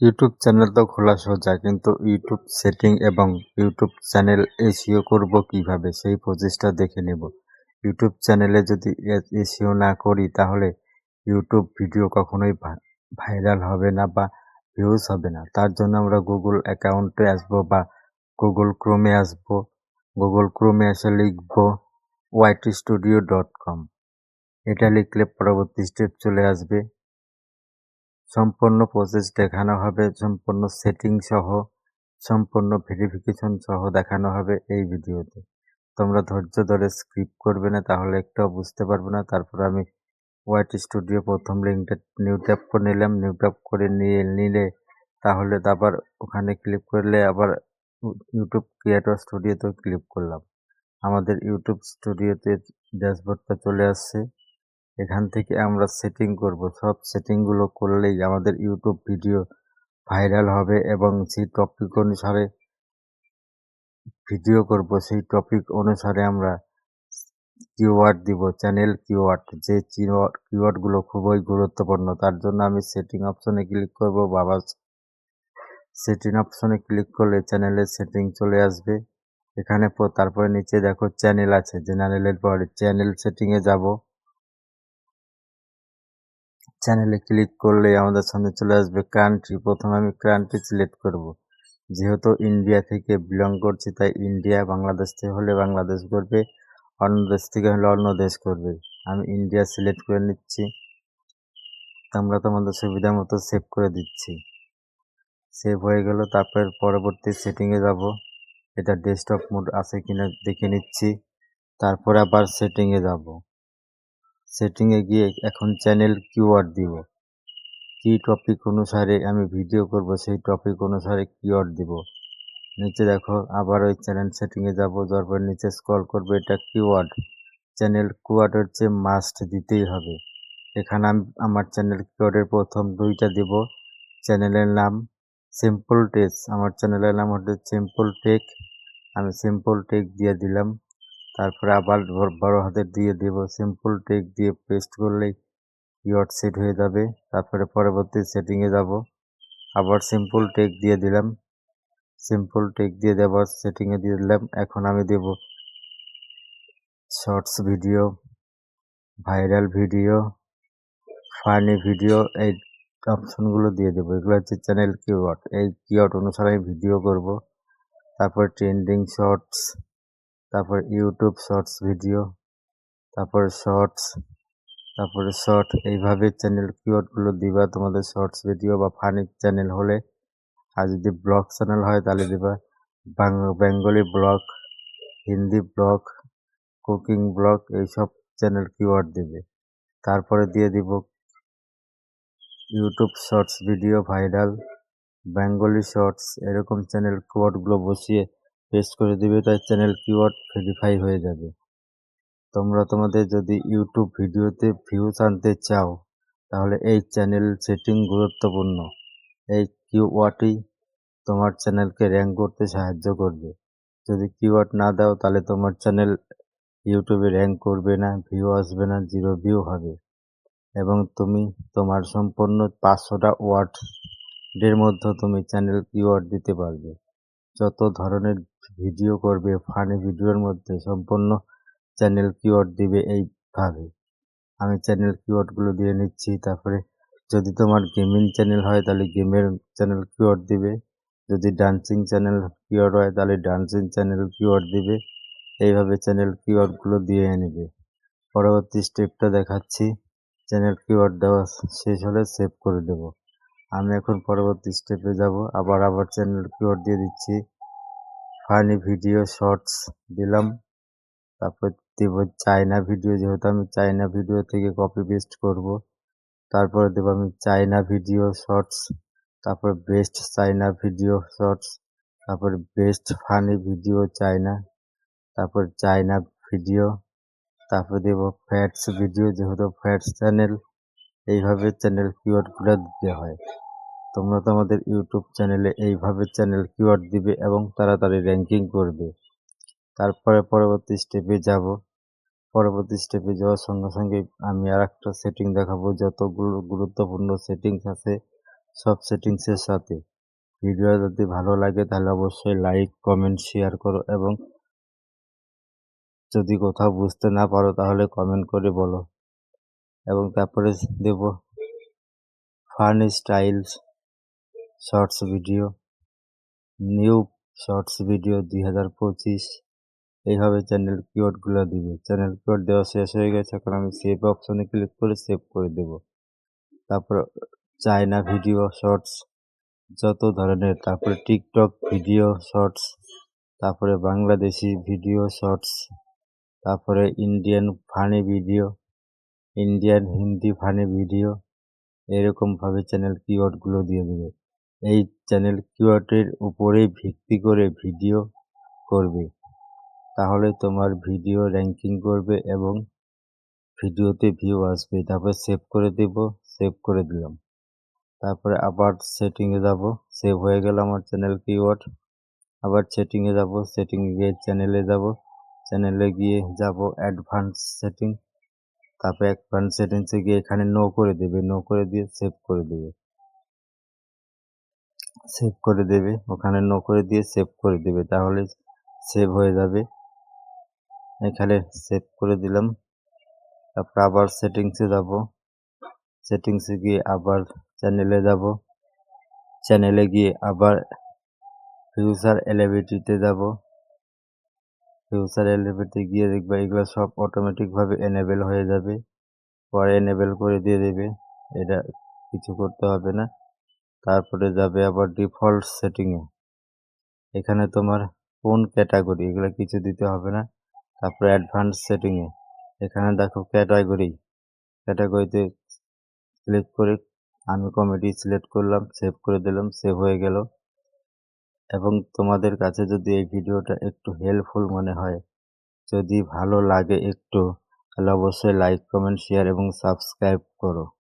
YouTube channel তো খোলা সোজা, কিন্তু ইউটিউব সেটিং এবং ইউটিউব চ্যানেল এসিও করব কীভাবে, সেই প্রসেসটা দেখে নেব। ইউটিউব চ্যানেলে যদি এসিও না করি, তাহলে ইউটিউব ভিডিও কখনোই ভাইরাল হবে না বা ভিউজ হবে না। তার জন্য আমরা গুগল অ্যাকাউন্টে আসব বা গুগল ক্রোমে আসব। গুগল ক্রোমে এসে লিখব ওয়াইটি স্টুডিও ডট কম এটা লিখলে পরবর্তী স্টেপ চলে আসবে। সম্পূর্ণ প্রসেস দেখানো হবে, সম্পূর্ণ সেটিং সহ, সম্পূর্ণ ভেরিফিকেশন সহ দেখানো হবে এই ভিডিওতে। তোমরা ধৈর্য ধরে স্ক্রিপ করবে না, তাহলে একটাও বুঝতে পারবে না। তারপর আমি হোয়াইট স্টুডিও প্রথম লিঙ্কটা নিউ ট্যাপ করে নিলাম নিউ ট্যাপ করে নিয়ে নিলে তাহলে আবার ওখানে ক্লিক করলে আবার ইউটিউব ক্রিয়েটর স্টুডিওতে ক্লিক করলাম। আমাদের ইউটিউব স্টুডিওতে ড্যাশবোর্ডটা চলে আসছে। এখান থেকে আমরা সেটিং করব। সব সেটিংগুলো করলেই আমাদের ইউটিউব ভিডিও ভাইরাল হবে এবং সেই টপিক অনুসারে ভিডিও করব। সেই টপিক অনুসারে আমরা কিওয়ার্ড দিব চ্যানেল কিওয়ার্ড যে কিওয়ার্ডগুলো খুবই গুরুত্বপূর্ণ, তার জন্য আমি সেটিং অপশনে ক্লিক করব। বাবা সেটিং অপশনে ক্লিক করলে চ্যানেলের সেটিং চলে আসবে। এখানে তারপরে নিচে দেখো চ্যানেল আছে। জেনারেলের পরে চ্যানেল সেটিংয়ে যাব। চ্যানেলে ক্লিক করলে আমাদের সামনে চলে আসবে কান্ট্রি প্রথমে আমি কান্ট্রি সিলেক্ট করব। যেহেতু ইন্ডিয়া থেকে বিলং করছি, তাই ইন্ডিয়া বাংলাদেশ থেকে হলে বাংলাদেশ করবে, অন্য দেশ থেকে হলে অন্য দেশ করবে। আমি ইন্ডিয়া সিলেক্ট করে নিচ্ছি। আমরা তোমাদের সুবিধা মতো সেভ করে দিচ্ছি। সেভ হয়ে গেল, তারপর পরবর্তী সেটিংয়ে যাব। এটা ডেস্কটপ মোড আছে কিনা দেখে নিচ্ছি। তারপর আবার সেটিংয়ে যাব। সেটিংয়ে গিয়ে এখন চ্যানেল কিওয়ার্ড দিব। কি টপিক অনুসারে আমি ভিডিও করব, সেই টপিক অনুসারে কিওয়ার্ড দিব। নিচে দেখো, আবার ওই চ্যানেল সেটিংয়ে যাব যাওয়ার নিচে স্ক্রল করবে, এটা কিওয়ার্ড। চ্যানেল কিওয়ার্ড হচ্ছে মাস্ট দিতেই হবে। এখানে আমি, আমার চ্যানেল কিওয়ার্ডের প্রথম দুইটা দিব। চ্যানেলের নাম সিম্পল টেক আমার চ্যানেলের নাম হচ্ছে সিম্পল টেক আমি সিম্পল টেক দিয়ে দিলাম। তারপরে আবার বড় হাতের দিয়ে দেব। সিম্পল টেক দিয়ে পেস্ট করলেই কিওয়ার্ড সেট হয়ে যাবে। তারপরে পরবর্তী সেটিংয়ে যাব। আবার সিম্পল টেক দিয়ে দিলাম। সিম্পল টেক দিয়ে দেওয়ার সেটিংয়ে দিয়ে দিলাম। এখন আমি দেব shorts video viral video funny video এই অপশনগুলো দিয়ে দেবো। এগুলো হচ্ছে চ্যানেল কিওয়ার্ড এই কিওয়ার্ড অনুসারে আমি ভিডিও করব। তারপর ট্রেন্ডিং শর্টস তারপর ইউটিউব শর্টস ভিডিও তারপর শর্টস তারপরে শর্ট এইভাবে চ্যানেল কিওয়ার্ডগুলো দিবা তোমাদের শর্টস ভিডিও বা ফানি চ্যানেল হলে। আর যদি ব্লগ চ্যানেল হয় তাহলে দিবা Bengali vlog Hindi vlog cooking vlog এইসব চ্যানেল কিওয়ার্ড দেবে। তারপরে দিয়ে দিব YouTube shorts video viral Bengali shorts এরকম চ্যানেল কিওয়ার্ডগুলো বসিয়ে পেস্ট করে দিবে, তাই চ্যানেল কিওয়ার্ড ভেরিফাই হয়ে যাবে। তোমরা তোমাদের যদি ইউটিউব ভিডিওতে ভিউজ আনতে চাও, তাহলে এই চ্যানেল সেটিং গুরুত্বপূর্ণ। এই কিওয়ার্ডই তোমার চ্যানেলকে র্যাঙ্ক করতে সাহায্য করবে। যদি কিওয়ার্ড না দাও, তাহলে তোমার চ্যানেল ইউটিউবে র্যাঙ্ক করবে না ভিউ আসবে না জিরো ভিউ হবে। এবং তুমি তোমার সম্পূর্ণ পাঁচশোটা ওয়ার্ডের মধ্যে তুমি চ্যানেল কিওয়ার্ড দিতে পারবে। যত ধরনের ভিডিও করবে ফানি ভিডিওর মধ্যে সম্পূর্ণ চ্যানেল কিওয়ার্ড দিবে এইভাবে। আমি চ্যানেল কিওয়ার্ডগুলো দিয়ে নিচ্ছি, তারপরে যদি তোমার গেমিং চ্যানেল হয় তাহলে গেমের চ্যানেল কিওয়ার্ড দিবে। যদি ডান্সিং চ্যানেল কিওয়ার্ড হয় তাহলে ডান্সিং চ্যানেল কিওয়ার্ড দিবে। এইভাবে চ্যানেল কিওয়ার্ডগুলো দিয়ে নেবে। পরবর্তী স্টেপটা দেখাচ্ছি। চ্যানেল কিওয়ার্ড দেওয়া শেষ হলে সেভ করে দেব। আমি এখন পরবর্তী স্টেপে যাব, আবার আবার চ্যানেল কিওয়ার্ড দিয়ে দিচ্ছি। ফানি ভিডিও শর্টস দিলাম। তারপর দেব চায়না ভিডিও, যেহেতু আমি চায়না ভিডিও থেকে কপি পেস্ট করব, তারপরে দেবো আমি চায়না ভিডিও শর্টস, তারপর বেস্ট চায়না ভিডিও শর্টস, তারপর বেস্ট ফানি ভিডিও চায়না, তারপর চায়না ভিডিও, তারপর দেবো ফ্যাটস ভিডিও যেহেতু ফ্যাটস চ্যানেল এইভাবে চ্যানেল কিওয়ার্ডগুলো দিতে হয়। তোমরা তোমাদের ইউটিউব চ্যানেলে এইভাবে চ্যানেল কিওয়ার্ড দিবে এবং তাড়াতাড়ি র্যাঙ্কিং করবে। তারপরে পরবর্তী স্টেপে যাব। পরবর্তী স্টেপে যাওয়ার সঙ্গে সঙ্গে আমি আর একটা সেটিং দেখাবো, যতগুলো গুরুত্বপূর্ণ সেটিংস আছে, সব সেটিংসের সাথে। ভিডিও যদি ভালো লাগে তাহলে অবশ্যই লাইক কমেন্ট শেয়ার করো এবং যদি কোথাও বুঝতে না পারো তাহলে কমেন্ট করে বলো। এবং তারপরে দেব fun styles shorts video, new shorts video দুই হাজার পঁচিশ। এইভাবে চ্যানেল কিওয়ার্ডগুলো দিবে। চ্যানেল কিওয়ার্ড দেওয়া শেষ হয়ে গেছে, এখন আমি সেভ অপশনে ক্লিক করে সেভ করে দেব। তারপর চায়না ভিডিও শর্টস যত ধরনের, তারপরে টিকটক ভিডিও শর্টস তারপরে বাংলাদেশি ভিডিও শর্টস তারপরে Indian funny video Indian Hindi funny video এরকমভাবে চ্যানেল কিওয়ার্ডগুলো দিয়ে দেবে। এই চ্যানেল কিওয়ার্ডের উপরে ভিত্তি করে ভিডিও করবে। তাহলে তোমার ভিডিও র্যাঙ্কিং করবে এবং ভিডিওতে ভিউ আসবে। তারপরে সেভ করে দেব সেভ করে দিলাম। তারপরে আবার সেটিংয়ে যাব সেভ হয়ে গেল আমার চ্যানেল কিওয়ার্ড আবার সেটিংয়ে যাব সেটিংয়ে গিয়ে চ্যানেলে যাব। চ্যানেলে গিয়ে যাব অ্যাডভান্স সেটিং তারপরে অ্যাডভান্স সেটিংসে গিয়ে এখানে নো করে দেবে নো করে দিয়ে সেভ করে দেবে। সেভ করে দেবে। ওখানে নো করে দিয়ে সেভ করে দেবে, তাহলে সেভ হয়ে যাবে। এখানে সেভ করে দিলাম। তারপর আবার সেটিংসে যাব। সেটিংসে গিয়ে আবার চ্যানেলে যাব। চ্যানেলে গিয়ে আবার ফিউচার এলিভিটিতে যাব। ফিউচার এলিভিটি গিয়ে দেখবে এগুলো সব অটোমেটিকভাবে এনেবেল হয়ে যাবে। পরে এনেবেল করে দিয়ে দেবে। এটা কিছু করতে হবে না। তারপরে যাবে আবার ডিফল্ট সেটিংয়ে এখানে তোমার কোন ক্যাটাগরি এগুলো কিছু দিতে হবে না। তারপরে অ্যাডভান্স সেটিংয়ে এখানে দেখো ক্যাটাগরি ক্যাটাগরিতে সিলেক্ট করে আমি কমেডি সিলেক্ট করলাম সেভ করে দিলাম সেভ হয়ে গেল। এবং তোমাদের কাছে যদি এই ভিডিওটা একটু হেল্পফুল মনে হয়, যদি ভালো লাগে একটু, তাহলে অবশ্যই লাইক কমেন্ট শেয়ার এবং সাবস্ক্রাইব করো।